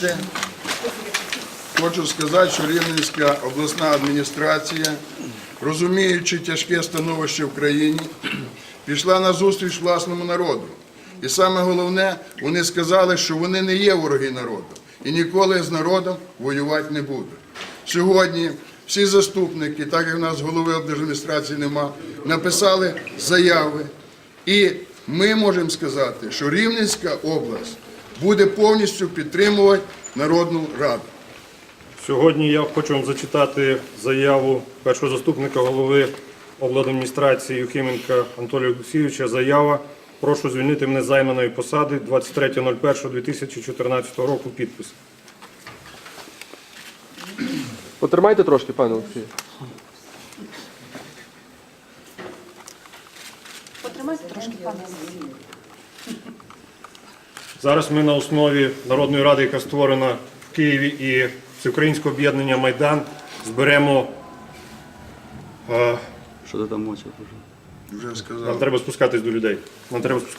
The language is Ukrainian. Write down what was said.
дозволите, хочу сказати, що Рівненська обласна адміністрація, розуміючи тяжке становище в країні, пішла на зустріч власному народу. І саме головне, вони сказали, що вони не є вороги народу і ніколи з народом воювати не будуть. Сьогодні всі заступники, так як в нас голови облдержадміністрації нема, написали заяви. І ми можемо сказати, що Рівненська область буде повністю підтримувати Народну Раду. Сьогодні я хочу вам зачитати заяву першого заступника голови обладміністрації Юхименка Анатолія Олексійовича. Заява. Прошу звільнити мене з займаної посади 23.01.2014 року. Підпис. Потримайте трошки, пане Олексій. Потримайте трошки, пане. Зараз ми на основі Народної ради, яка створена в Києві, і Всеукраїнського об'єднання Майдан зберемо. е, Що ти там мочив? Вже сказав. Нам треба спускатись до людей. Нам треба спускатись.